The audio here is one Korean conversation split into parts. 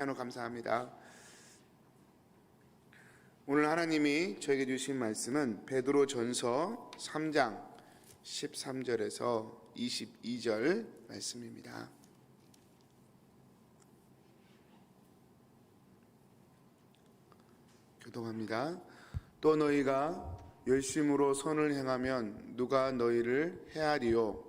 하나님 감사합니다. 오늘 하나님이 저에게 주신 말씀은 베드로 전서 3장 13절에서 22절 말씀입니다. 교동합니다. 또 너희가 열심으로 선을 행하면 누가 너희를 해하리요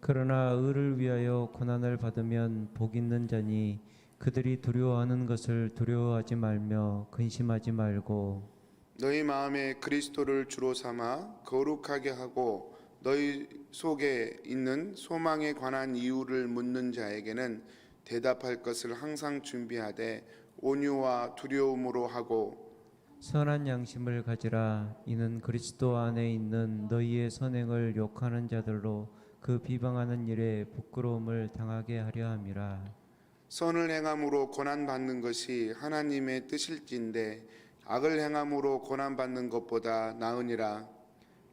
그러나 의를 위하여 고난을 받으면 복 있는 자니 그들이 두려워하는 것을 두려워하지 말며 근심하지 말고 너희 마음에 그리스도를 주로 삼아 거룩하게 하고 너희 속에 있는 소망에 관한 이유를 묻는 자에게는 대답할 것을 항상 준비하되 온유와 두려움으로 하고 선한 양심을 가지라. 이는 그리스도 안에 있는 너희의 선행을 욕하는 자들로 그 비방하는 일에 부끄러움을 당하게 하려 함이라 선을 행함으로 고난 받는 것이 하나님의 뜻일진데 악을 행함으로 고난 받는 것보다 나으니라.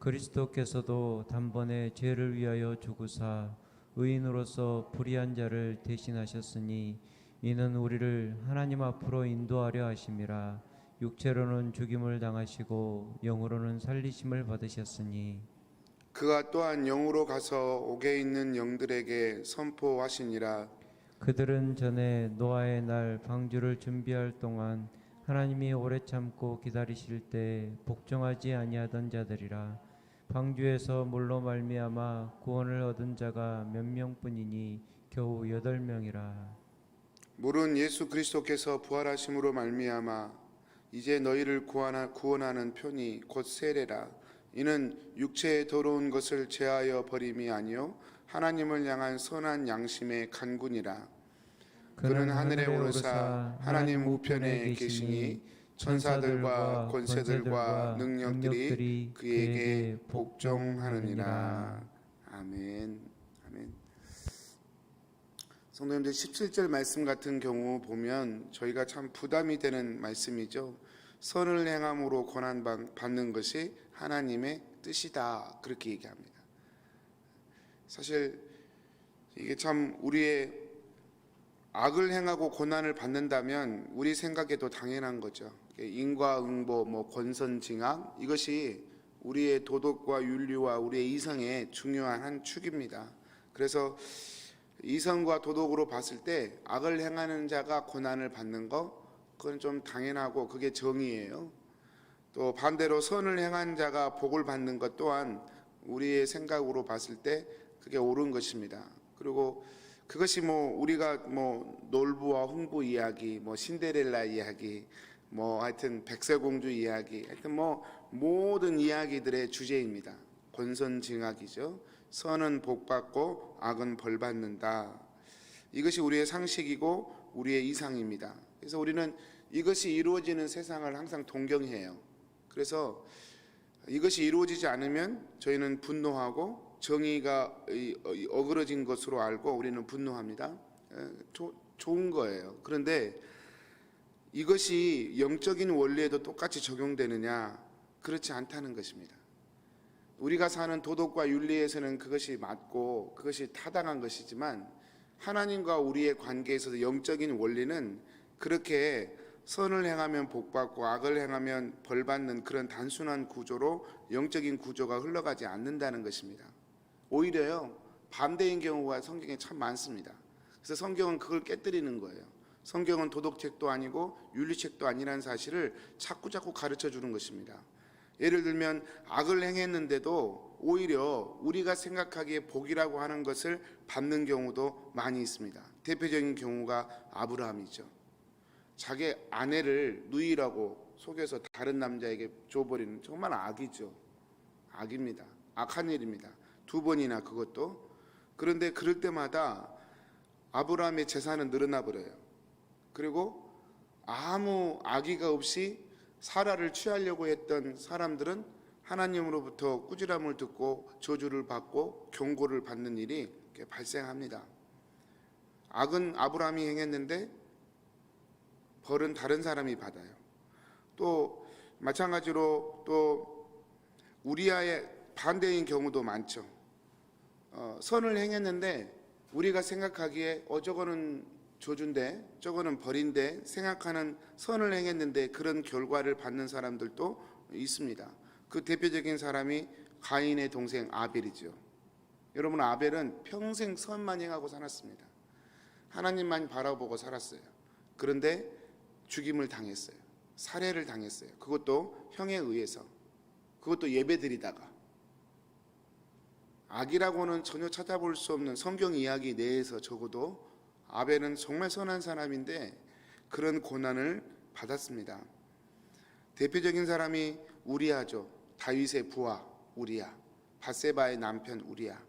그리스도께서도 단번에 죄를 위하여 죽으사 의인으로서 불의한 자를 대신하셨으니 이는 우리를 하나님 앞으로 인도하려 하심이라. 육체로는 죽임을 당하시고 영으로는 살리심을 받으셨으니. 그가 또한 영으로 가서 옥에 있는 영들에게 선포하시니라 그들은 전에 노아의 날 방주를 준비할 동안 하나님이 오래 참고 기다리실 때 복종하지 아니하던 자들이라 방주에서 물로 말미암아 구원을 얻은 자가 몇 명뿐이니 겨우 여덟 명이라. 물은 예수 그리스도께서 부활하심으로 말미암아 이제 너희를 구원하는 편이 곧 세례라. 이는 육체의 더러운 것을 제하여 버림이 아니요 하나님을 향한 선한 양심의 간군이라 그는 하늘에 오르사 하나님 우편에 계시니 천사들과 권세들과 능력들이 그에게 복종하느니라 아멘 아멘 성도님들 17절 말씀 같은 경우 보면 저희가 참 부담이 되는 말씀이죠. 선을 행함으로 고난 받는 것이 하나님의 뜻이다. 그렇게 얘기합니다. 사실 이게 참 우리의 악을 행하고 고난을 받는다면 우리 생각에도 당연한 거죠. 인과응보, 뭐 권선징악 이것이 우리의 도덕과 윤리와 우리의 이성의 중요한 한 축입니다. 그래서 이성과 도덕으로 봤을 때 악을 행하는 자가 고난을 받는 거 그건 좀 당연하고 그게 정의예요. 또 반대로 선을 행한 자가 복을 받는 것 또한 우리의 생각으로 봤을 때 그게 옳은 것입니다. 그리고 그것이 뭐 우리가 뭐 놀부와 흥부 이야기, 뭐 신데렐라 이야기, 뭐 하여튼 백설공주 이야기, 하여튼 뭐 모든 이야기들의 주제입니다. 권선징악이죠. 선은 복 받고 악은 벌 받는다. 이것이 우리의 상식이고 우리의 이상입니다. 그래서 우리는 이것이 이루어지는 세상을 항상 동경해요. 그래서 이것이 이루어지지 않으면 저희는 분노하고 정의가 어그러진 것으로 알고 우리는 분노합니다. 조, 좋은 거예요. 그런데 이것이 영적인 원리에도 똑같이 적용되느냐? 그렇지 않다는 것입니다. 우리가 사는 도덕과 윤리에서는 그것이 맞고 그것이 타당한 것이지만 하나님과 우리의 관계에서도 영적인 원리는 그렇게 선을 행하면 복받고 악을 행하면 벌받는 그런 단순한 구조로 영적인 구조가 흘러가지 않는다는 것입니다. 오히려요 반대인 경우가 성경에 참 많습니다. 그래서 성경은 그걸 깨뜨리는 거예요. 성경은 도덕책도 아니고 윤리책도 아니라는 사실을 자꾸 자꾸 가르쳐 주는 것입니다. 예를 들면 악을 행했는데도 오히려 우리가 생각하기에 복이라고 하는 것을 받는 경우도 많이 있습니다. 대표적인 경우가 아브라함이죠. 자기 아내를 누이라고 속여서 다른 남자에게 줘버리는 정말 악이죠. 악입니다. 악한 일입니다. 두 번이나 그것도. 그런데 그럴 때마다 아브라함의 재산은 늘어나 버려요. 그리고 아무 악의가 없이 사라를 취하려고 했던 사람들은 하나님으로부터 꾸지람을 듣고 저주를 받고 경고를 받는 일이 발생합니다. 악은 아브라함이 행했는데 벌은 다른 사람이 받아요. 또 마찬가지로 또 우리아의 반대인 경우도 많죠. 어, 선을 행했는데 우리가 생각하기에 어 저거는 저주인데 저거는 벌인데 생각하는 선을 행했는데 그런 결과를 받는 사람들도 있습니다. 그 대표적인 사람이 가인의 동생 아벨이죠. 여러분 아벨은 평생 선만 행하고 살았습니다. 하나님만 바라보고 살았어요. 그런데 죽임을 당했어요. 살해를 당했어요. 그것도 형에 의해서. 그것도 예배드리다가 악이라고는 전혀 찾아볼 수 없는 성경 이야기 내에서 적어도 아벨은 정말 선한 사람인데 그런 고난을 받았습니다. 대표적인 사람이 우리아죠. 다윗의 부하 우리아, 바세바의 남편 우리아.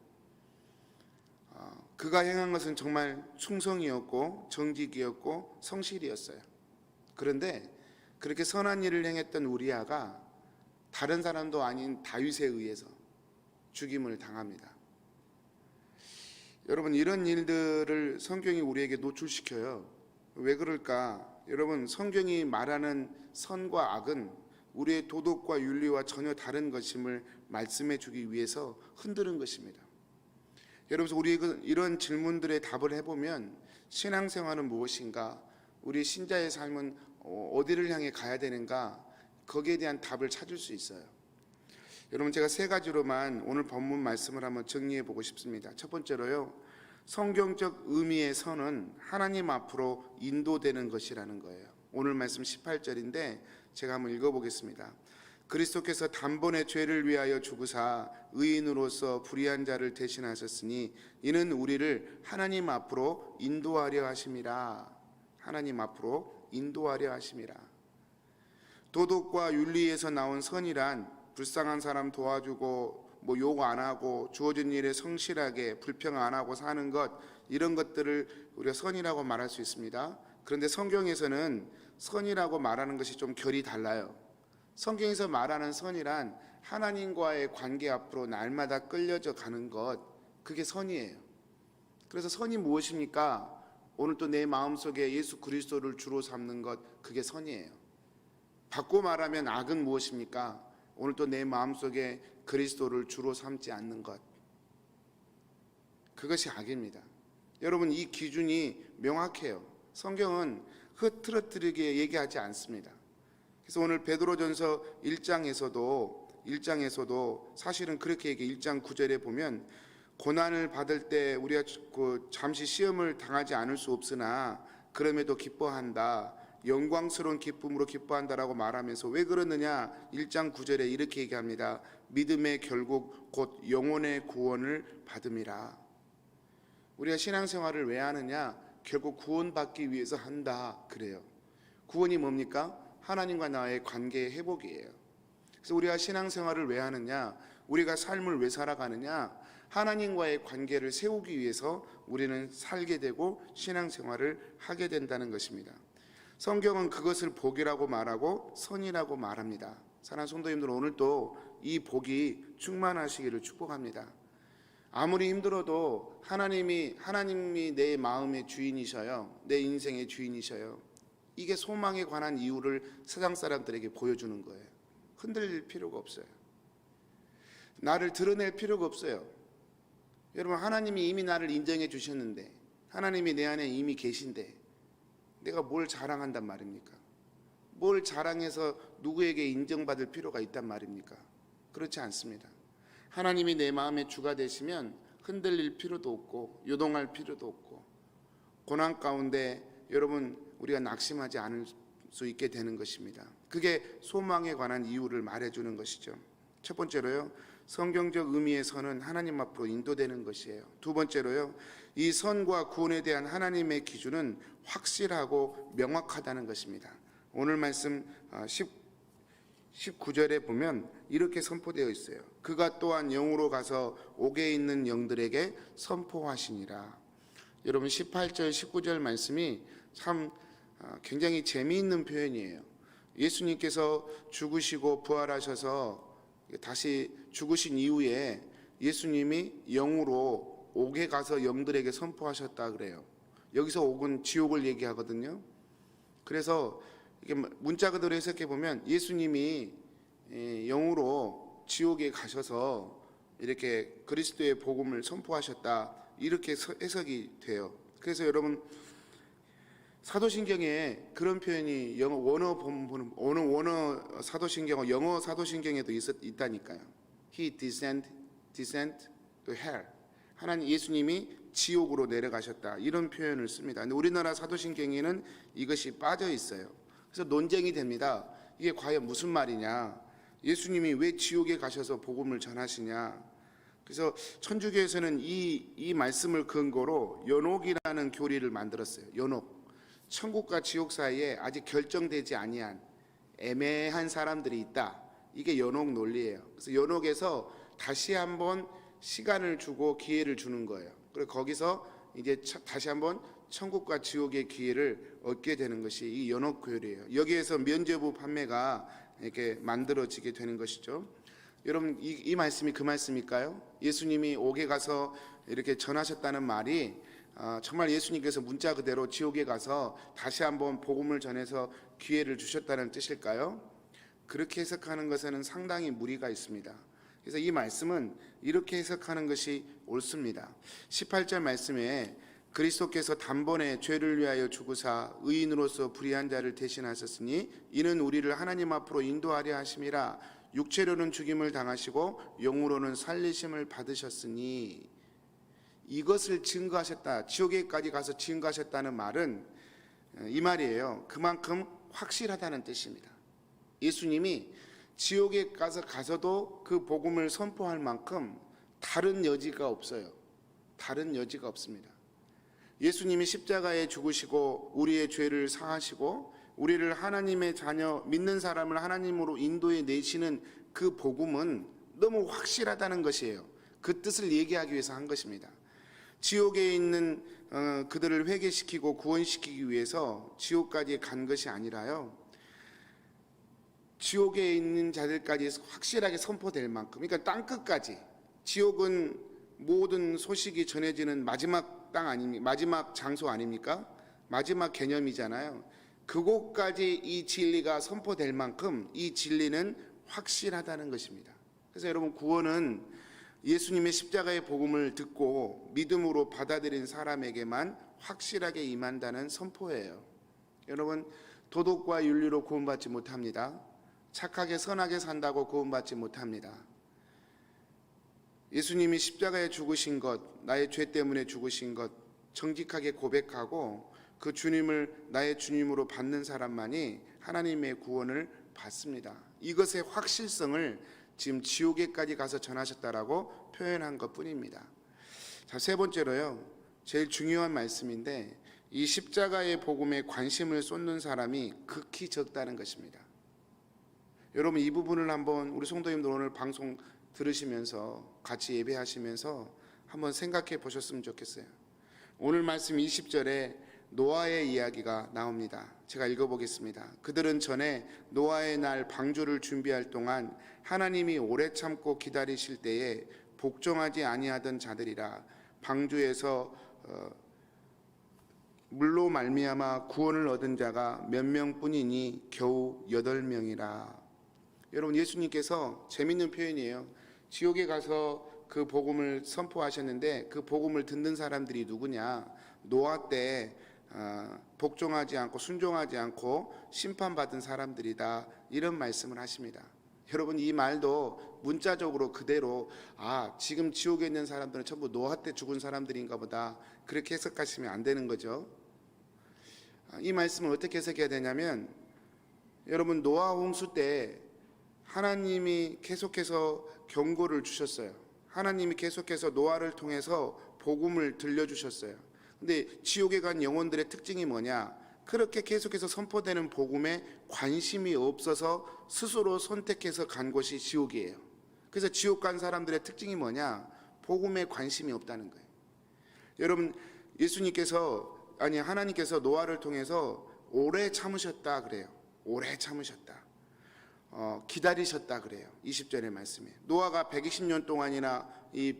어, 그가 행한 것은 정말 충성이었고 정직이었고 성실이었어요. 그런데 그렇게 선한 일을 행했던 우리아가 다른 사람도 아닌 다윗에 의해서 죽임을 당합니다. 여러분 이런 일들을 성경이 우리에게 노출시켜요. 왜 그럴까? 여러분 성경이 말하는 선과 악은 우리의 도덕과 윤리와 전혀 다른 것임을 말씀해 주기 위해서 흔드는 것입니다. 여러분 우리 그 이런 질문들의 답을 해보면 신앙생활은 무엇인가? 우리 신자의 삶은 어, 어디를 향해 가야 되는가? 거기에 대한 답을 찾을 수 있어요. 여러분 제가 세 가지로만 오늘 본문 말씀을 한번 정리해 보고 싶습니다. 첫 번째로요. 성경적 의미의 선은 하나님 앞으로 인도되는 것이라는 거예요. 오늘 말씀 18절인데 제가 한번 읽어 보겠습니다. 그리스도께서 단번에 죄를 위하여 죽으사 의인으로서 불의한 자를 대신하셨으니 이는 우리를 하나님 앞으로 인도하려 하심이라. 하나님 앞으로 인도하려 하심이라. 도덕과 윤리에서 나온 선이란 불쌍한 사람 도와주고 뭐 욕 안 하고 주어진 일에 성실하게 불평 안 하고 사는 것 이런 것들을 우리가 선이라고 말할 수 있습니다. 그런데 성경에서는 선이라고 말하는 것이 좀 결이 달라요. 성경에서 말하는 선이란 하나님과의 관계 앞으로 날마다 끌려져 가는 것 그게 선이에요. 그래서 선이 무엇입니까? 오늘 또 내 마음속에 예수 그리스도를 주로 삼는 것 그게 선이에요. 바꿔 말하면 악은 무엇입니까? 오늘 또 내 마음속에 그리스도를 주로 삼지 않는 것. 그것이 악입니다. 여러분 이 기준이 명확해요. 성경은 흐트러뜨리게 얘기하지 않습니다. 그래서 오늘 베드로전서 1장에서도 1장에서도 사실은 그렇게 얘기 1장 9절에 보면 고난을 받을 때 우리가 그 잠시 시험을 당하지 않을 수 없으나 그럼에도 기뻐한다. 영광스러운 기쁨으로 기뻐한다라고 말하면서 왜 그러느냐? 1장 9절에 이렇게 얘기합니다. 믿음의 결국 곧 영혼의 구원을 받음이라. 우리가 신앙생활을 왜 하느냐? 결국 구원받기 위해서 한다. 그래요. 구원이 뭡니까? 하나님과 나의 관계의 회복이에요. 그래서 우리가 신앙생활을 왜 하느냐? 우리가 삶을 왜 살아가느냐? 하나님과의 관계를 세우기 위해서 우리는 살게 되고 신앙생활을 하게 된다는 것입니다. 성경은 그것을 복이라고 말하고 선이라고 말합니다. 사랑하는 성도님들 오늘도 이 복이 충만하시기를 축복합니다. 아무리 힘들어도 하나님이 하나님이 내 마음의 주인이셔요. 내 인생의 주인이셔요. 이게 소망에 관한 이유를 세상 사람들에게 보여주는 거예요. 흔들릴 필요가 없어요. 나를 드러낼 필요가 없어요. 여러분 하나님이 이미 나를 인정해 주셨는데 하나님이 내 안에 이미 계신데 내가 뭘 자랑한단 말입니까? 뭘 자랑해서 누구에게 인정받을 필요가 있단 말입니까? 그렇지 않습니다. 하나님이 내 마음의 주가 되시면 흔들릴 필요도 없고 요동할 필요도 없고 고난 가운데 여러분 우리가 낙심하지 않을 수 있게 되는 것입니다. 그게 소망에 관한 이유를 말해주는 것이죠. 첫 번째로요. 성경적 선은 하나님 앞으로 인도되는 것이에요. 두 번째로요. 이 선과 구원에 대한 하나님의 기준은 확실하고 명확하다는 것입니다. 오늘 말씀 10, 19절에 보면 이렇게 선포되어 있어요. 그가 또한 영으로 가서 옥에 있는 영들에게 선포하시니라. 여러분 18절 19절 말씀이 참 아, 굉장히 재미있는 표현이에요. 예수님께서 죽으시고 부활하셔서 다시 죽으신 이후에 예수님이 영으로 옥에 가서 영들에게 선포하셨다 그래요. 여기서 옥은 지옥을 얘기하거든요. 그래서 이게 문자 그대로 해석해 보면 예수님이 예, 영으로 지옥에 가셔서 이렇게 그리스도의 복음을 선포하셨다 이렇게 해석이 돼요. 그래서 여러분 사도신경에 그런 표현이 영어 원어 어느 원어 사도신경 영어 사도신경에도 있었, 있다니까요. He descend descend to hell. 하나님 예수님이 지옥으로 내려가셨다 이런 표현을 씁니다. 근데 우리나라 사도신경에는 이것이 빠져 있어요. 그래서 논쟁이 됩니다. 이게 과연 무슨 말이냐? 예수님이 왜 지옥에 가셔서 복음을 전하시냐? 그래서 천주교에서는 이, 이 말씀을 근거로 연옥이라는 교리를 만들었어요. 연옥. 천국과 지옥 사이에 아직 결정되지 아니한 애매한 사람들이 있다. 이게 연옥 논리예요. 그래서 연옥에서 다시 한번 시간을 주고 기회를 주는 거예요. 그리고 거기서 이제 처- 다시 한번 천국과 지옥의 기회를 얻게 되는 것이 이 연옥 교리예요. 여기에서 면죄부 판매가 이렇게 만들어지게 되는 것이죠. 여러분 이, 이 말씀이 그 말씀일까요? 예수님이 옥에 가서 이렇게 전하셨다는 말이 아, 정말 예수님께서 문자 그대로 지옥에 가서 다시 한번 복음을 전해서 기회를 주셨다는 뜻일까요? 그렇게 해석하는 것에는 상당히 무리가 있습니다. 그래서 이 말씀은 이렇게 해석하는 것이 옳습니다. 18절 말씀에 그리스도께서 단번에 죄를 위하여 죽으사 의인으로서 불의한 자를 대신하셨으니 이는 우리를 하나님 앞으로 인도하려 하심이라 육체로는 죽임을 당하시고 영으로는 살리심을 받으셨으니 이것을 증거하셨다. 지옥에까지 가서 증거하셨다는 말은 어, 이 말이에요. 그만큼 확실하다는 뜻입니다. 예수님이 지옥에 가서 가서도 그 복음을 선포할 만큼 다른 여지가 없어요. 다른 여지가 없습니다. 예수님이 십자가에 죽으시고 우리의 죄를 사하시고 우리를 하나님의 자녀 믿는 사람을 하나님으로 인도해 내시는 그 복음은 너무 확실하다는 것이에요. 그 뜻을 얘기하기 위해서 한 것입니다. 지옥에 있는 어, 그들을 회개시키고 구원시키기 위해서 지옥까지 간 것이 아니라요. 지옥에 있는 자들까지 확실하게 선포될 만큼, 그러니까 땅 끝까지 지옥은 모든 소식이 전해지는 마지막 땅 아닙니까? 마지막 장소 아닙니까? 마지막 개념이잖아요. 그곳까지 이 진리가 선포될 만큼 이 진리는 확실하다는 것입니다. 그래서 여러분 구원은 예수님의 십자가의 복음을 듣고 믿음으로 받아들인 사람에게만 확실하게 임한다는 선포예요. 여러분 도덕과 윤리로 구원받지 못합니다. 착하게 선하게 산다고 구원받지 못합니다. 예수님이 십자가에 죽으신 것, 나의 죄 때문에 죽으신 것 정직하게 고백하고 그 주님을 나의 주님으로 받는 사람만이 하나님의 구원을 받습니다. 이것의 확실성을 지금 지옥에까지 가서 전하셨다라고 표현한 것 뿐입니다. 자, 세 번째로요. 제일 중요한 말씀인데 이 십자가의 복음에 관심을 쏟는 사람이 극히 적다는 것입니다. 여러분 이 부분을 한번 우리 성도님들 오늘 방송 들으시면서 같이 예배하시면서 한번 생각해 보셨으면 좋겠어요. 오늘 말씀 20절에 노아의 이야기가 나옵니다. 제가 읽어보겠습니다. 그들은 전에 노아의 날 방주를 준비할 동안 하나님이 오래 참고 기다리실 때에 복종하지 아니하던 자들이라 방주에서 어, 물로 말미암아 구원을 얻은 자가 몇 명뿐이니 겨우 여덟 명이라. 여러분 예수님께서 재밌는 표현이에요. 지옥에 가서 그 복음을 선포하셨는데 그 복음을 듣는 사람들이 누구냐? 노아 때 어, 복종하지 않고 순종하지 않고 심판받은 사람들이다 이런 말씀을 하십니다. 여러분 이 말도 문자적으로 그대로 아 지금 지옥에 있는 사람들은 전부 노아 때 죽은 사람들인가 보다 그렇게 해석하시면 안 되는 거죠. 아, 이 말씀을 어떻게 해석해야 되냐면 여러분 노아 홍수 때 하나님이 계속해서 경고를 주셨어요. 하나님이 계속해서 노아를 통해서 복음을 들려주셨어요. 근데 지옥에 간 영혼들의 특징이 뭐냐? 그렇게 계속해서 선포되는 복음에 관심이 없어서 스스로 선택해서 간 곳이 지옥이에요. 그래서 지옥 간 사람들의 특징이 뭐냐? 복음에 관심이 없다는 거예요. 여러분 예수님께서 아니 하나님께서 노아를 통해서 오래 참으셨다 그래요. 오래 참으셨다. 어, 기다리셨다 그래요. 20절의 말씀에. 노아가 120년 동안이나 이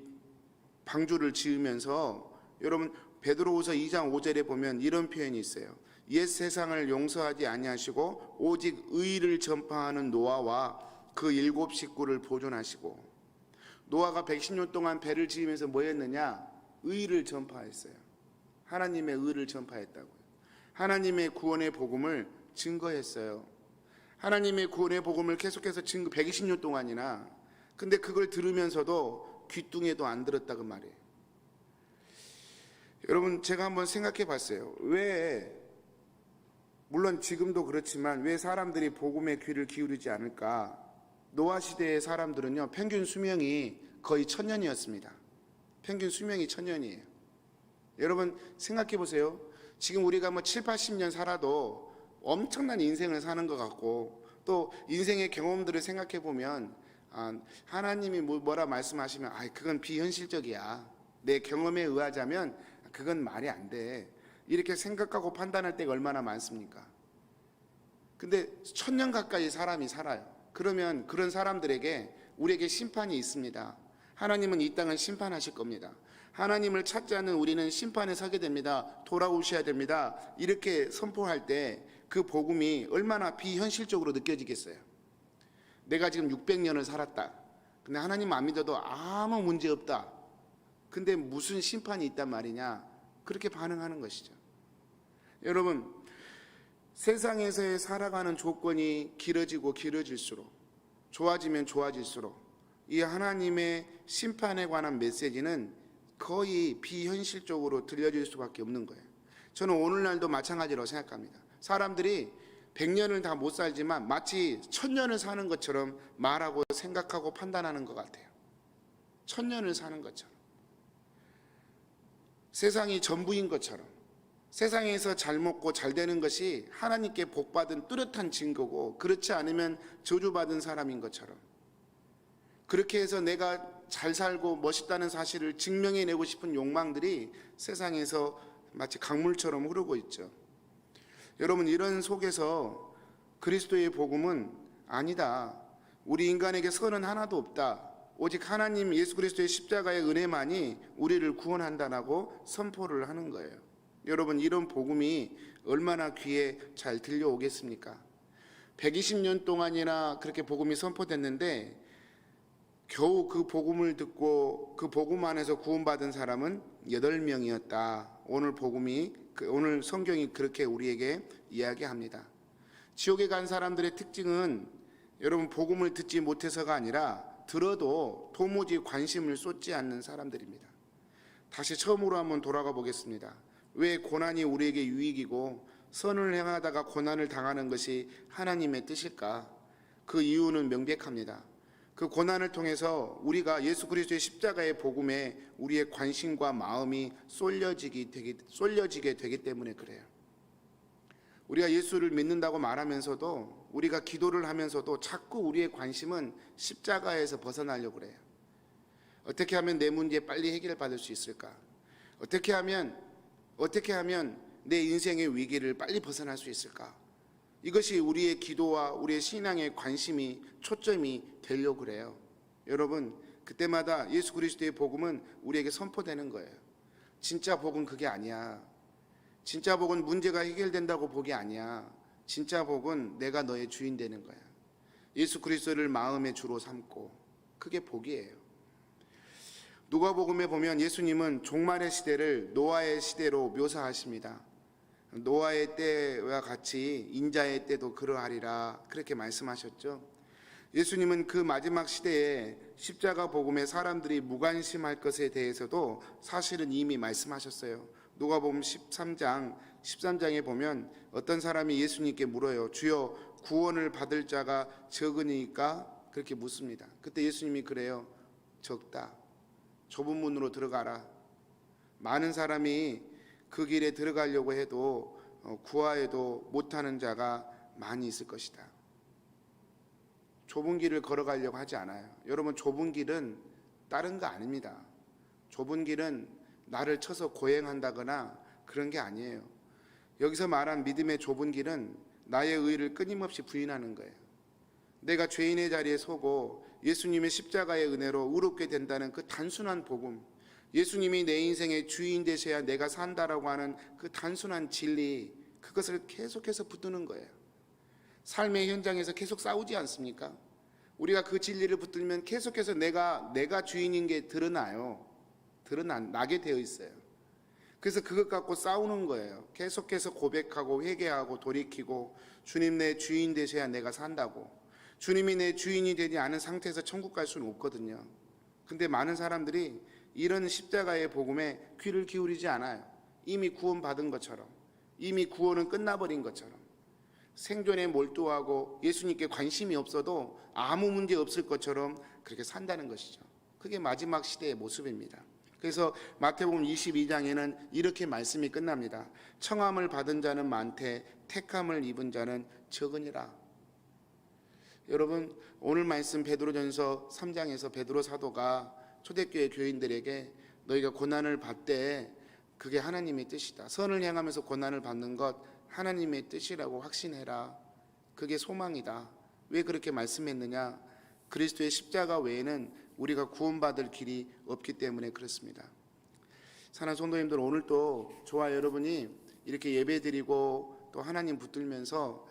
방주를 지으면서 여러분 베드로후서 2장 5절에 보면 이런 표현이 있어요. 옛 세상을 용서하지 아니하시고 오직 의를 전파하는 노아와 그 일곱 식구를 보존하시고 노아가 110년 동안 배를 지으면서 뭐 했느냐? 의를 전파했어요. 하나님의 의를 전파했다고요. 하나님의 구원의 복음을 증거했어요. 하나님의 구원의 복음을 계속해서 증거 120년 동안이나 근데 그걸 들으면서도 귀뚱에도 안 들었다 그 말이에요. 여러분 제가 한번 생각해 봤어요. 왜 물론 지금도 그렇지만 왜 사람들이 복음의 귀를 기울이지 않을까? 노아 시대의 사람들은요 평균 수명이 거의 천년이었습니다. 평균 수명이 천년이에요. 여러분 생각해 보세요. 지금 우리가 뭐 7, 80년 살아도 엄청난 인생을 사는 것 같고 또 인생의 경험들을 생각해 보면 아, 하나님이 뭐- 뭐라 말씀하시면 아 그건 비현실적이야. 내 경험에 의하자면 그건 말이 안 돼. 이렇게 생각하고 판단할 때가 얼마나 많습니까? 근데 천년 가까이 사람이 살아요. 그러면 그런 사람들에게 우리에게 심판이 있습니다. 하나님은 이 땅을 심판하실 겁니다. 하나님을 찾지 않는 우리는 심판에 서게 됩니다. 돌아오셔야 됩니다. 이렇게 선포할 때 그 복음이 얼마나 비현실적으로 느껴지겠어요. 내가 지금 600년을 살았다. 근데 하나님 안 믿어도 아무 문제 없다. 근데 무슨 심판이 있단 말이냐? 그렇게 반응하는 것이죠. 여러분, 세상에서의 살아가는 조건이 길어지고 길어질수록 좋아지면 좋아질수록 이 하나님의 심판에 관한 메시지는 거의 비현실적으로 들려질 수밖에 없는 거예요. 저는 오늘날도 마찬가지라고 생각합니다. 사람들이 100년을 다 못 살지만 마치 1000년을 사는 것처럼 말하고 생각하고 판단하는 것 같아요. 1000년을 사는 것처럼. 세상이 전부인 것처럼. 세상에서 잘 먹고 잘 되는 것이 하나님께 복받은 뚜렷한 증거고 그렇지 않으면 저주받은 사람인 것처럼 그렇게 해서 내가 잘 살고 멋있다는 사실을 증명해내고 싶은 욕망들이 세상에서 마치 강물처럼 흐르고 있죠. 여러분 이런 속에서 그리스도의 복음은 아니다. 우리 인간에게 선은 하나도 없다. 오직 하나님 예수 그리스도의 십자가의 은혜만이 우리를 구원한다라고 선포를 하는 거예요. 여러분 이런 복음이 얼마나 귀에 잘 들려오겠습니까? 120년 동안이나 그렇게 복음이 선포됐는데 겨우 그 복음을 듣고 그 복음 안에서 구원받은 사람은 8명이었다. 오늘 복음이 그 오늘 성경이 그렇게 우리에게 이야기합니다. 지옥에 간 사람들의 특징은 여러분 복음을 듣지 못해서가 아니라 들어도 도무지 관심을 쏟지 않는 사람들입니다. 다시 처음으로 한번 돌아가 보겠습니다. 왜 고난이 우리에게 유익이고 선을 행하다가 고난을 당하는 것이 하나님의 뜻일까? 그 이유는 명백합니다. 그 고난을 통해서 우리가 예수 그리스도의 십자가의 복음에 우리의 관심과 마음이 쏠려지게 되기, 쏠려지게 되기 때문에 그래요. 우리가 예수를 믿는다고 말하면서도 우리가 기도를 하면서도 자꾸 우리의 관심은 십자가에서 벗어나려고 그래요. 어떻게 하면 내 문제 빨리 해결 받을 수 있을까? 어떻게 하면 어떻게 하면 내 인생의 위기를 빨리 벗어날 수 있을까? 이것이 우리의 기도와 우리의 신앙의 관심이 초점이 되려고 그래요. 여러분, 그때마다 예수 그리스도의 복음은 우리에게 선포되는 거예요. 진짜 복은 그게 아니야. 진짜 복은 문제가 해결된다고 복이 아니야. 진짜 복은 내가 너의 주인 되는 거야. 예수 그리스도를 마음의 주로 삼고 그게 복이에요. 누가복음에 보면 예수님은 종말의 시대를 노아의 시대로 묘사하십니다. 노아의 때와 같이 인자의 때도 그러하리라 그렇게 말씀하셨죠. 예수님은 그 마지막 시대에 십자가 복음에 사람들이 무관심할 것에 대해서도 사실은 이미 말씀하셨어요. 누가복음 13장 13장에 보면 어떤 사람이 예수님께 물어요. 주여 구원을 받을 자가 적으니까 그렇게 묻습니다. 그때 예수님이 그래요. 적다. 좁은 문으로 들어가라. 많은 사람이 그 길에 들어가려고 해도 어, 구하에도 못하는 자가 많이 있을 것이다. 좁은 길을 걸어가려고 하지 않아요. 여러분 좁은 길은 다른 거 아닙니다. 좁은 길은 나를 쳐서 고행한다거나 그런 게 아니에요. 여기서 말한 믿음의 좁은 길은 나의 의를 끊임없이 부인하는 거예요. 내가 죄인의 자리에 서고 예수님의 십자가의 은혜로 의롭게 된다는 그 단순한 복음, 예수님이 내 인생의 주인 되셔야 내가 산다라고 하는 그 단순한 진리, 그것을 계속해서 붙드는 거예요. 삶의 현장에서 계속 싸우지 않습니까? 우리가 그 진리를 붙들면 계속해서 내가 내가 주인인 게 드러나요. 드러나게 되어 있어요. 그래서 그것 갖고 싸우는 거예요. 계속해서 고백하고 회개하고 돌이키고 주님 내 주인 되셔야 내가 산다고. 주님이 내 주인이 되지 않은 상태에서 천국 갈 수는 없거든요. 근데 많은 사람들이 이런 십자가의 복음에 귀를 기울이지 않아요. 이미 구원받은 것처럼, 이미 구원은 끝나버린 것처럼, 생존에 몰두하고 예수님께 관심이 없어도 아무 문제 없을 것처럼 그렇게 산다는 것이죠. 그게 마지막 시대의 모습입니다. 그래서 마태복음 22장에는 이렇게 말씀이 끝납니다. 청함을 받은 자는 많되 택함을 입은 자는 적으니라. 여러분 오늘 말씀 베드로전서 3장에서 베드로 사도가 초대교회 교인들에게 너희가 고난을 받되 그게 하나님의 뜻이다. 선을 향하면서 고난을 받는 것 하나님의 뜻이라고 확신해라. 그게 소망이다. 왜 그렇게 말씀했느냐? 그리스도의 십자가 외에는 우리가 구원받을 길이 없기 때문에 그렇습니다. 사랑하는 성도님들 오늘 또 저와 여러분이 이렇게 예배드리고 또 하나님 붙들면서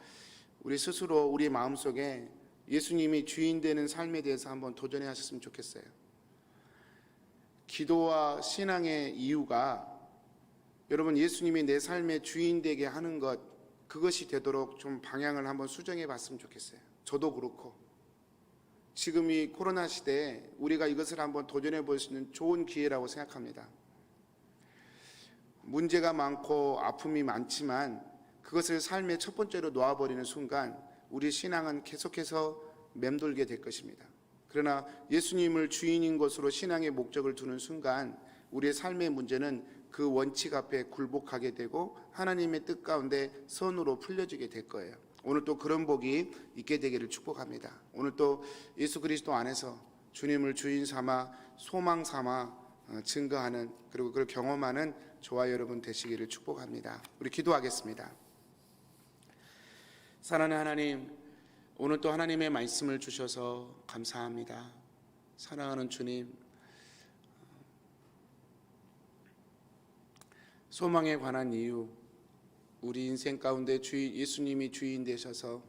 우리 스스로 우리 마음속에 예수님이 주인 되는 삶에 대해서 한번 도전해 하셨으면 좋겠어요. 기도와 신앙의 이유가 여러분 예수님이 내 삶의 주인 되게 하는 것 그것이 되도록 좀 방향을 한번 수정해 봤으면 좋겠어요. 저도 그렇고 지금 이 코로나 시대에 우리가 이것을 한번 도전해 볼 수 있는 좋은 기회라고 생각합니다. 문제가 많고 아픔이 많지만 그것을 삶의 첫 번째로 놓아버리는 순간 우리 신앙은 계속해서 맴돌게 될 것입니다. 그러나 예수님을 주인인 것으로 신앙의 목적을 두는 순간 우리의 삶의 문제는 그 원칙 앞에 굴복하게 되고 하나님의 뜻 가운데 선으로 풀려지게 될 거예요. 오늘 또 그런 복이 있게 되기를 축복합니다. 오늘 또 예수 그리스도 안에서 주님을 주인 삼아 소망 삼아 어, 증거하는 그리고 그걸 경험하는 저와 여러분 되시기를 축복합니다. 우리 기도하겠습니다. 사랑하는 하나님, 오늘 또 하나님의 말씀을 주셔서 감사합니다. 사랑하는 주님, 소망에 관한 이유, 우리 인생 가운데 주인 예수님이 주인 되셔서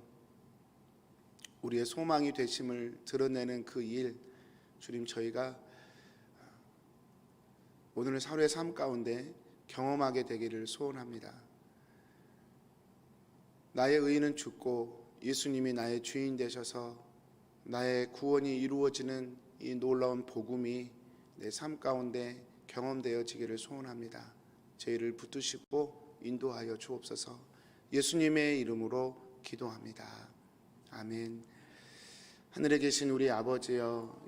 우리의 소망이 되심을 드러내는 그 일, 주님 저희가 오늘 하루의 삶 가운데 경험하게 되기를 소원합니다. 나의 의는 죽고 예수님이 나의 주인 되셔서 나의 구원이 이루어지는 이 놀라운 복음이 내 삶 가운데 경험되어지기를 소원합니다. 저희를 붙드시고 인도하여 주옵소서. 예수님의 이름으로 기도합니다. 아멘. 하늘에 계신 우리 아버지여